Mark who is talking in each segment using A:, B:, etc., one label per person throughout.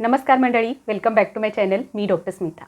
A: नमस्कार मंडळी welcome back to my channel me doctor Smita.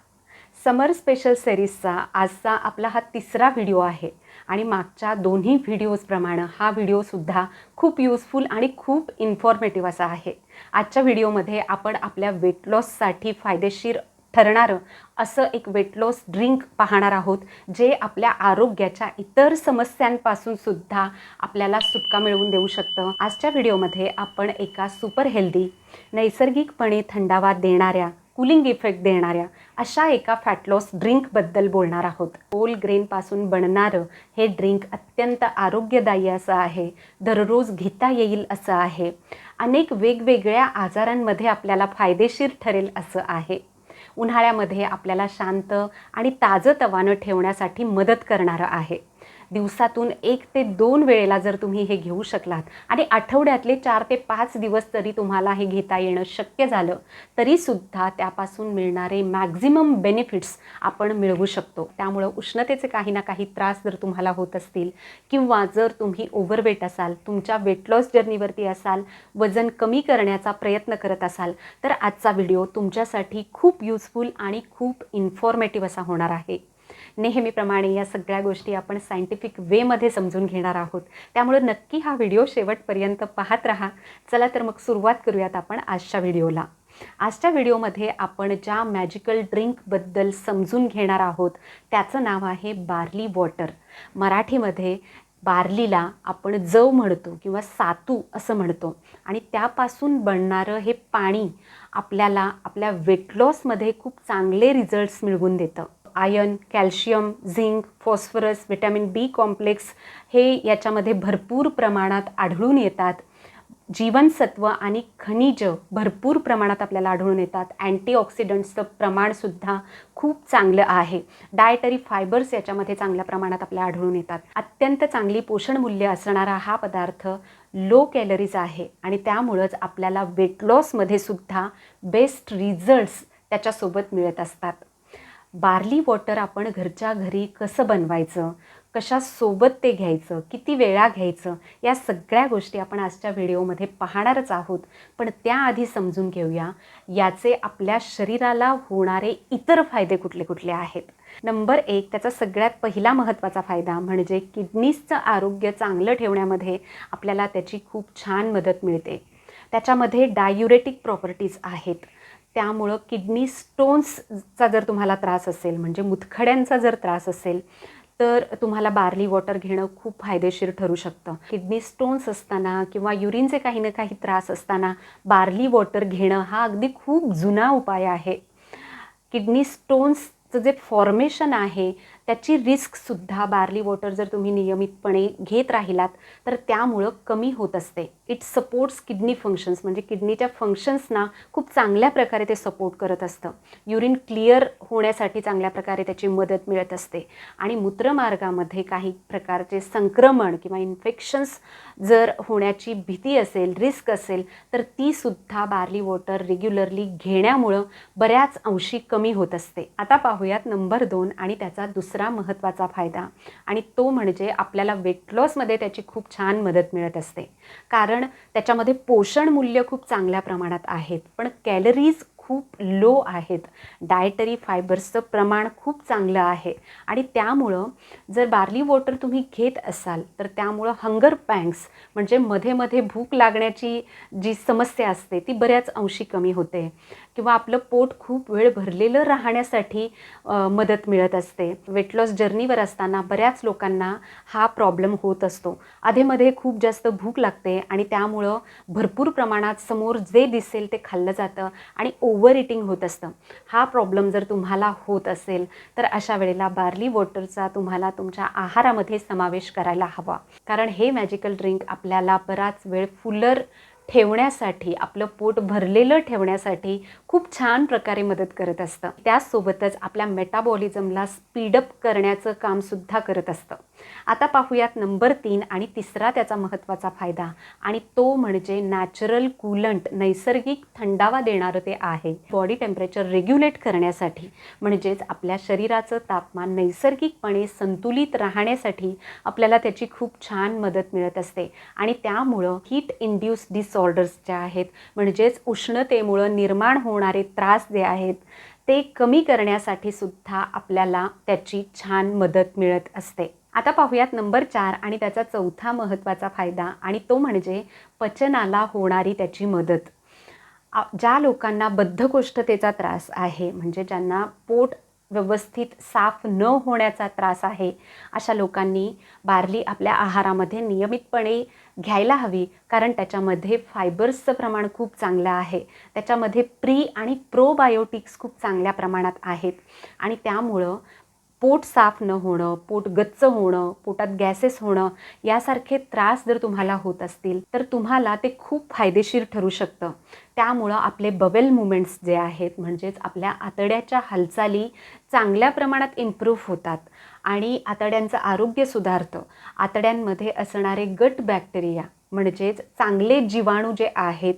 A: Summer special सेरीजचा आजचा आपला हा तिसरा व्हिडिओ आहे आणि मागच्या दोन्ही व्हिडिओजप्रमाणे हा व्हिडिओसुद्धा खूप यूजफुल आणि खूप इन्फॉर्मेटिव्ह असा आहे. आजच्या व्हिडिओमध्ये आपण आपल्या वेट लॉससाठी फायदेशीर ठरणारं असं एक वेट लॉस ड्रिंक पाहणार आहोत जे आपल्या आरोग्याच्या इतर समस्यांपासून सुद्धा आपल्याला सुटका मिळवून देऊ शकतं. आजच्या व्हिडिओमध्ये आपण एका सुपर हेल्दी नैसर्गिकपणे थंडावा देणाऱ्या कुलिंग इफेक्ट देणाऱ्या अशा एका फॅटलॉस ड्रिंकबद्दल बोलणार आहोत. होल ग्रेनपासून बनणारं हे ड्रिंक अत्यंत आरोग्यदायी असं आहे दररोज घेता येईल असं आहे. अनेक वेगवेगळ्या आजारांमध्ये आपल्याला फायदेशीर ठरेल असं आहे. उन्हाळ्यामध्ये आपल्याला शांत आणि ताजंतवानं ठेवण्यासाठी मदत करणारं आहे. दिवसातून एक ते दोन वेळेला जर तुम्ही हे घेऊ शकलात आणि आठवड्यातले चार ते पाच दिवस तरी तुम्हाला हे घेता येणं शक्य झालं तरीसुद्धा त्यापासून मिळणारे मॅक्झिमम बेनिफिट्स आपण मिळवू शकतो. त्यामुळं उष्णतेचे काही ना काही त्रास जर तुम्हाला होत असतील किंवा जर तुम्ही ओव्हरवेट असाल तुमच्या वेट लॉस जर्नीवरती असाल वजन कमी करण्याचा प्रयत्न करत असाल तर आजचा व्हिडिओ तुमच्यासाठी खूप युजफुल आणि खूप इन्फॉर्मेटिव्ह असा होणार आहे. नेहमीप्रमाणे या सगळ्या गोष्टी आपण सायंटिफिक वेमध्ये समजून घेणार आहोत. त्यामुळे नक्की हा व्हिडिओ शेवटपर्यंत पाहत राहा. चला तर मग सुरुवात करूयात आपण आजच्या व्हिडिओला आजच्या व्हिडिओमध्ये आपण ज्या मॅजिकल ड्रिंकबद्दल समजून घेणार आहोत त्याचं नाव आहे बार्ली वॉटर मराठीमध्ये बार्लीला आपण जव म्हणतो किंवा सातू असं म्हणतो. आणि त्यापासून बनणारं हे पाणी आपल्याला आपल्या वेट लॉसमध्ये खूप चांगले रिझल्ट्स मिळवून देतं. Iron calcium zinc phosphorus vitamin B complex हे याच्यामध्ये भरपूर प्रमाणात आढळून येतात. जीवनसत्व आणि खनिज भरपूर प्रमाणात आपल्याला आढळून येतात. अँटीऑक्सिडंट्सचं प्रमाणसुद्धा खूप चांगलं आहे. डायटरी फायबर्स याच्यामध्ये चांगल्या प्रमाणात आपल्या आढळून येतात. अत्यंत चांगली पोषणमूल्य असणारा हा पदार्थ लो कॅलरीज आहे आणि त्यामुळंच आपल्याला वेट लॉसमध्ये सुद्धा बेस्ट रिझल्ट्स त्याच्यासोबत मिळत असतात. बार्ली वॉटर आपण घरच्या घरी कसं बनवायचं कशासोबत ते घ्यायचं किती वेळा घ्यायचं या सगळ्या गोष्टी आपण आजच्या व्हिडिओमध्ये पाहणारच आहोत. पण त्याआधी समजून घेऊया याचे आपल्या शरीराला होणारे इतर फायदे कुठले कुठले आहेत. नंबर एक त्याचा सगळ्यात पहिला महत्त्वाचा फायदा म्हणजे किडनीजचं आरोग्य चांगलं ठेवण्यामध्ये आपल्याला त्याची खूप छान मदत मिळते. त्याच्यामध्ये डायुरेटिक प्रॉपर्टीज आहेत. त्यामुळं किडनी स्टोन्सचा जर तुम्हाला त्रास असेल म्हणजे मुतखड्यांचा जर त्रास असेल तर तुम्हाला बार्ली वॉटर घेणं खूप फायदेशीर ठरू शकतं. किडनी स्टोन्स असताना किंवा युरिनचे काही ना काही त्रास असताना बार्ली वॉटर घेणं हा अगदी खूप जुना उपाय आहे. किडनी स्टोन्सचं जे फॉर्मेशन आहे त्याची रिस्कसुद्धा बार्ली वॉटर जर तुम्ही नियमितपणे घेत राहिलात तर त्यामुळं कमी होत असते. इट सपोर्ट्स किडनी फंक्शन्स म्हणजे किडनीच्या फंक्शन्सना खूप चांगल्या प्रकारे ते सपोर्ट करत असतं. युरिन क्लिअर होण्यासाठी चांगल्या प्रकारे त्याची मदत मिळत असते. आणि मूत्रमार्गामध्ये काही प्रकारचे संक्रमण किंवा इन्फेक्शन्स जर होण्याची भीती असेल रिस्क असेल तर तीसुद्धा बार्ली वॉटर रेग्युलरली घेण्यामुळं बऱ्याच अंशी कमी होत असते. आता पाहूयात नंबर दोन आणि त्याचा दुसरा दुसरा महत्त्वाचा फायदा. आणि तो म्हणजे आपल्याला वेट लॉसमध्ये त्याची खूप छान मदत मिळत असते. कारण त्याच्यामध्ये पोषण मूल्य खूप चांगल्या प्रमाणात आहेत. पण कॅलरीज खूप लो आहेत. डायटरी फायबर्सचं प्रमाण खूप चांगलं आहे. आणि त्यामुळं जर बार्ली वॉटर तुम्ही घेत असाल तर त्यामुळं हंगर पँक्स म्हणजे मध्ये मध्ये भूक लागण्याची जी समस्या असते ती बऱ्याच अंशी कमी होते. किंवा आपलं पोट खूप वेळ भरलेलं राहण्यासाठी मदत मिळत असते. वेट लॉस जर्नीवर असताना बऱ्याच लोकांना हा प्रॉब्लेम होत असतो. आधेमध्ये खूप जास्त भूक लागते आणि त्यामुळं भरपूर प्रमाणात समोर जे दिसेल ते खाल्लं जातं आणि ओव्हर इटिंग होत असतं. हा प्रॉब्लेम जर तुम्हाला होत असेल तर अशा वेळेला बार्ली वॉटरचा तुम्हाला तुमच्या आहारामध्ये समावेश करायला हवा. कारण हे मॅजिकल ड्रिंक आपल्याला बराच वेळ फुलर ठेवण्यासाठी आपलं पोट भरलेलं ठेवण्यासाठी खूप छान प्रकारे मदत करत असतं. त्याचसोबतच आपल्या मेटाबॉलिझमला स्पीडअप करण्याचं कामसुद्धा करत असतं. आता पाहूयात नंबर तीन आणि तिसरा त्याचा महत्त्वाचा फायदा. आणि तो म्हणजे नॅचरल कूलंट नैसर्गिक थंडावा देणारं ते आहे. बॉडी टेम्परेचर रेग्युलेट करण्यासाठी म्हणजेच आपल्या शरीराचं तापमान नैसर्गिकपणे संतुलित राहण्यासाठी आपल्याला त्याची खूप छान मदत मिळत असते. आणि त्यामुळं हीट इंड्यूस डिसऑर्डर्स ज्या आहेत म्हणजेच उष्णतेमुळं निर्माण होणारे त्रास जे आहेत ते कमी करण्यासाठी सुद्धा आपल्याला त्याची छान मदत मिळत असते. आता पाहूयात नंबर चार आणि त्याचा चौथा महत्त्वाचा फायदा आणि तो म्हणजे पचनाला होणारी त्याची मदत. ज्या लोकांना बद्धकोष्ठतेचा त्रास आहे म्हणजे ज्यांना पोट व्यवस्थित साफ न होण्याचा त्रास आहे अशा लोकांनी बार्ली आपल्या आहारामध्ये नियमितपणे घ्यायला हवी कारण त्याच्यामध्ये फायबर्सचं प्रमाण खूप चांगलं आहे. त्याच्यामध्ये प्री आणि प्रोबायोटिक्स खूप चांगल्या प्रमाणात आहेत. आणि त्यामुळं पोट साफ न होणं पोट गच्च होणं पोटात गॅसेस होणं यासारखे त्रास जर तुम्हाला होत असतील तर तुम्हाला ते खूप फायदेशीर ठरू शकतं. त्यामुळं आपले बवेल मुवमेंट्स जे आहेत म्हणजेच आपल्या आतड्याच्या हालचाली चांगल्या प्रमाणात इम्प्रूव्ह होतात आणि आतड्यांचं आरोग्य सुधारतं. आतड्यांमध्ये असणारे गट बॅक्टेरिया म्हणजेच चांगले जीवाणू जे आहेत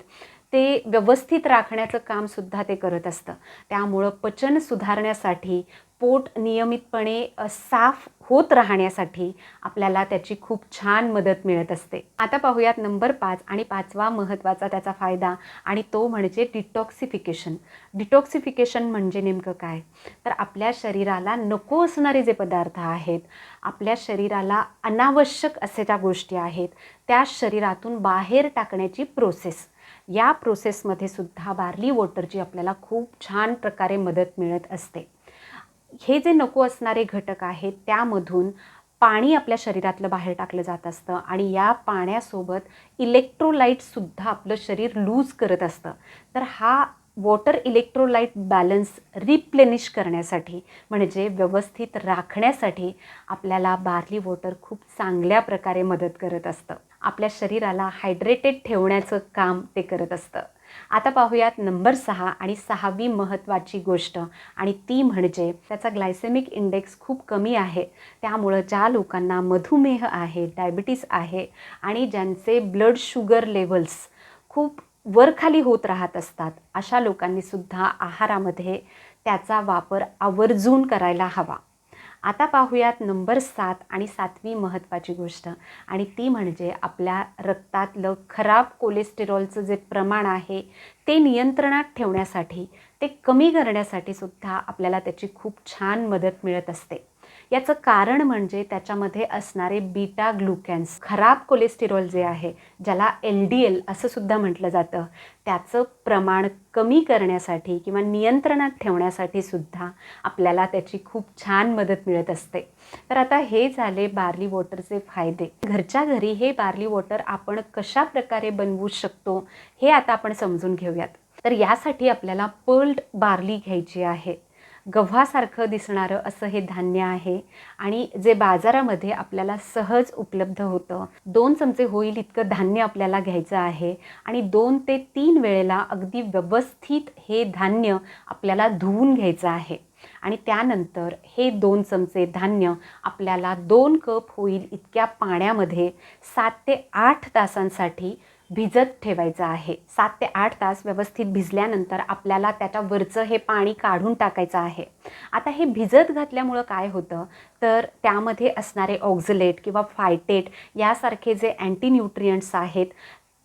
A: ते व्यवस्थित राखण्याचं कामसुद्धा ते करत असतं. त्यामुळं पचन सुधारण्यासाठी पोट नियमितपणे साफ होत राहण्यासाठी आपल्याला त्याची खूप छान मदत मिळत असते. आता पाहूयात नंबर पाच आणि पाचवा महत्त्वाचा त्याचा फायदा आणि तो म्हणजे डिटॉक्सिफिकेशन. डिटॉक्सिफिकेशन म्हणजे नेमकं काय? तर आपल्या शरीराला नको असणारे जे पदार्थ आहेत आपल्या शरीराला अनावश्यक असे ज्या गोष्टी आहेत त्या शरीरातून बाहेर टाकण्याची प्रोसेस. या प्रोसेसमध्ये सुद्धा बार्ली वॉटरची आपल्याला खूप छान प्रकारे मदत मिळत असते. हे जे नको असणारे घटक आहेत त्यामधून पाणी आपल्या शरीरातलं बाहेर टाकलं जात असतं आणि या पाण्यासोबत इलेक्ट्रोलाईटसुद्धा आपलं शरीर लूज करत असतं. तर हा वॉटर इलेक्ट्रोलाईट बॅलन्स रिप्लेनिश करण्यासाठी म्हणजे व्यवस्थित राखण्यासाठी आपल्याला बार्ली वॉटर खूप चांगल्या प्रकारे मदत करत असतं. आपल्या शरीराला हायड्रेटेड ठेवण्याचं काम ते करत असतं. आता पाहूयात नंबर सहा आणि सहावी महत्त्वाची गोष्ट. आणि ती म्हणजे त्याचा ग्लायसेमिक इंडेक्स खूप कमी आहे. त्यामुळं ज्या लोकांना मधुमेह आहे डायबिटीस आहे आणि ज्यांचे ब्लड शुगर लेवल्स खूप वरखाली होत राहत असतात अशा लोकांनीसुद्धा आहारामध्ये त्याचा वापर आवर्जून करायला हवा. आता पाहूयात नंबर सात आणि सातवी महत्त्वाची गोष्ट. आणि ती म्हणजे आपल्या रक्तातलं खराब कोलेस्टेरॉलचं जे प्रमाण आहे ते नियंत्रणात ठेवण्यासाठी ते कमी करण्यासाठी सुद्धा आपल्याला त्याची खूप छान मदत मिळत असते. याचं कारण म्हणजे त्याच्यामध्ये असणारे बीटा ग्लुकॅन्स खराब कोलेस्टेरॉल जे आहे ज्याला एल डी एल असं सुद्धा म्हटलं जातं त्याचं प्रमाण कमी करण्यासाठी किंवा नियंत्रणात ठेवण्यासाठी सुद्धा आपल्याला त्याची खूप छान मदत मिळत असते. तर आता हे झाले बार्ली वॉटरचे फायदे. घरच्या घरी हे बार्ली वॉटर आपण कशा प्रकारे बनवू शकतो हे आता आपण समजून घेऊयात. तर यासाठी आपल्याला पर्ल्ड बार्ली घ्यायची आहे. गव्हासारखं दिसणारं असं हे धान्य आहे. आणि जे बाजारामध्ये आपल्याला सहज उपलब्ध होतं. दोन चमचे होईल इतकं धान्य आपल्याला घ्यायचं आहे. आणि दोन ते तीन वेळेला अगदी व्यवस्थित हे धान्य आपल्याला धुवून घ्यायचं आहे. आणि त्यानंतर हे दोन चमचे धान्य आपल्याला दोन कप होईल इतक्या पाण्यामध्ये सात ते आठ तासांसाठी भिजत ठेवायचं आहे. सात ते आठ तास व्यवस्थित भिजल्यानंतर आपल्याला त्याच्या वरचं हे पाणी काढून टाकायचं आहे. आता हे भिजत घातल्यामुळं काय होतं? तर त्यामध्ये असणारे ऑक्झलेट किंवा फायटेट यासारखे जे अँटी न्यूट्रियंट्स आहेत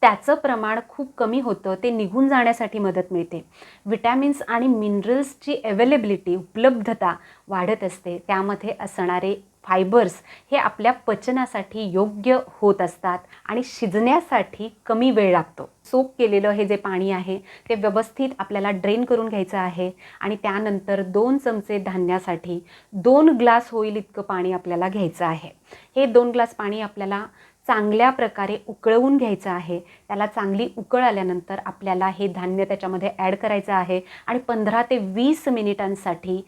A: त्याचं प्रमाण खूप कमी होतं ते निघून जाण्यासाठी मदत मिळते. विटॅमिन्स आणि मिनरल्सची अवेलेबिलिटी उपलब्धता वाढत असते. त्यामध्ये असणारे फायबर्स हे आपल्या पचनासाठी योग्य होत असतात आणि शिजण्यासाठी कमी वेळ लागतो. सोप केलेलं हे जे पाणी आहे ते व्यवस्थित आपल्याला ड्रेन करून घ्यायचं आहे आणि त्यानंतर दोन चमचे धान्यासाठी दोन ग्लास होईल इतकं पाणी आपल्याला घ्यायचं आहे. हे दोन ग्लास पाणी आपल्याला चांगल्या प्रकारे उकळवून घ्यायचं आहे. त्याला चांगली उकळ आल्यानंतर आपल्याला हे धान्य त्याच्यामध्ये ॲड करायचं आहे आणि पंधरा ते वीस मिनिटांसाठी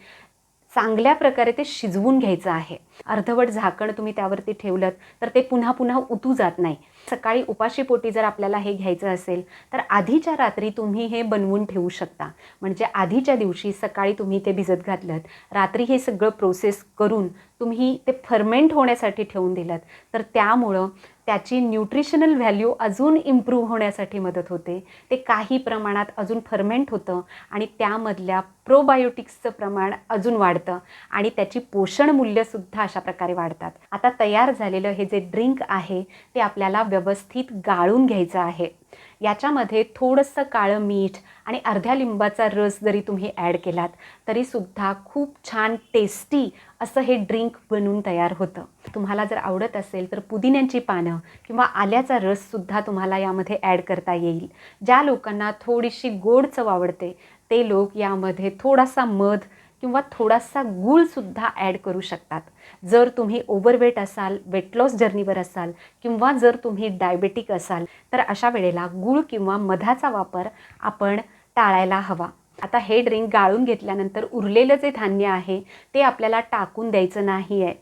A: चांगल्या प्रकारे ते शिजवून घ्यायचं आहे. अर्धवट झाकण तुम्ही त्यावरती ठेवलं तर ते पुन्हा पुन्हा उतू जात नाही. सकाळी उपाशीपोटी जर आपल्याला हे घ्यायचं असेल तर आधीच्या रात्री तुम्ही हे बनवून ठेवू शकता. म्हणजे आधीच्या दिवशी सकाळी तुम्ही ते भिजत घातलं रात्री हे सगळं प्रोसेस करून तुम्ही ते फर्मेंट होण्यासाठी ठेवून दिलं तर त्यामुळं त्याची न्यूट्रिशनल व्हॅल्यू अजून इम्प्रूव्ह होण्यासाठी मदत होते. ते काही प्रमाणात अजून फर्मेंट होतं आणि त्यामधल्या प्रोबायोटिक्सचं प्रमाण अजून वाढतं आणि त्याची पोषण मूल्यसुद्धा अशा प्रकारे वाढतात. आता तयार झालेलं हे जे ड्रिंक आहे ते आपल्याला व्यवस्थित गाळून घ्यायचं आहे. याच्यामध्ये थोडंसं काळं मीठ आणि अर्ध्या लिंबाचा रस जरी तुम्ही ॲड केलात तरीसुद्धा खूप छान टेस्टी असं हे ड्रिंक बनून तयार होतं. तुम्हाला जर आवडत असेल तर पुदिन्याची पानं किंवा आल्याचा रससुद्धा तुम्हाला यामध्ये ॲड करता येईल. ज्या लोकांना थोडीशी गोड चव आवडते ते लोक यामध्ये थोडासा मध किंवा थोडासा गूळसुद्धा ॲड करू शकतात. जर तुम्ही ओव्हरवेट असाल वेट लॉस जर्नीवर असाल किंवा जर तुम्ही डायबेटिक असाल तर अशा वेळेला गूळ किंवा मधाचा वापर आपण टाळायला हवा. आता हे ड्रिंक गाळून घेतल्यानंतर उरलेलं जे धान्य आहे ते आपल्याला टाकून द्यायचं नाही आहे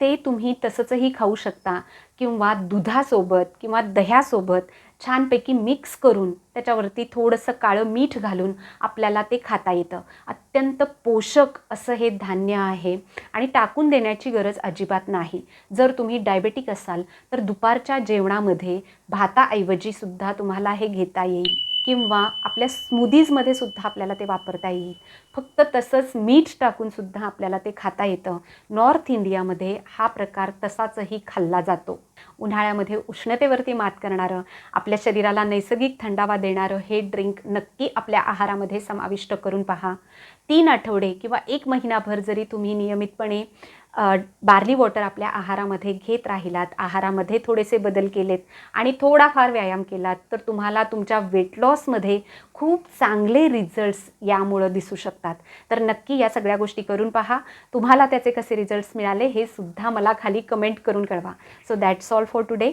A: ते तुम्ही तसंचही खाऊ शकता किंवा दुधासोबत किंवा दह्यासोबत छानपैकी मिक्स करून त्याच्यावरती थोडंसं काळं मीठ घालून आपल्याला ते खाता येतं. अत्यंत पोषक असं हे धान्य आहे आणि टाकून देण्याची गरज अजिबात नाही. जर तुम्ही डायबेटिक असाल तर दुपारच्या जेवणामध्ये भाताऐवजीसुद्धा तुम्हाला हे घेता येईल. किंवा आपल्या स्मूदीजमध्ये सुद्धा आपल्याला ते वापरता येईल. फक्त तसंच मीठ टाकून सुद्धा आपल्याला ते खाता येतं. नॉर्थ इंडियामध्ये हा प्रकार तसाचही खाल्ला जातो. उन्हाळ्यामध्ये उष्णतेवरती मात करणारं आपल्या शरीराला नैसर्गिक थंडावा देणारं हे ड्रिंक नक्की आपल्या आहारामध्ये समाविष्ट करून पहा. तीन आठवडे किंवा एक महिनाभर जरी तुम्ही नियमितपणे बार्ली वॉटर आपल्या आहारामध्ये घेत राहिलात आहारामध्ये थोडेसे बदल केलेत आणि थोडाफार व्यायाम केलात तर तुम्हाला तुमच्या वेट लॉसमध्ये खूप चांगले रिझल्ट्स यामुळं दिसू शकतात. तर नक्की या सगळ्या गोष्टी करून पहा. तुम्हाला त्याचे कसे रिझल्ट्स मिळाले हे सुद्धा मला खाली कमेंट करून कळवा. So that's all for today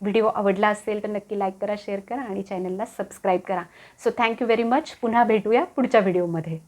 A: video आवडला असेल तर नक्की लाईक करा शेअर करा आणि चॅनलला सबस्क्राईब करा. सो थँक्यू व्हेरी मच पुन्हा भेटूया पुढच्या व्हिडिओमध्ये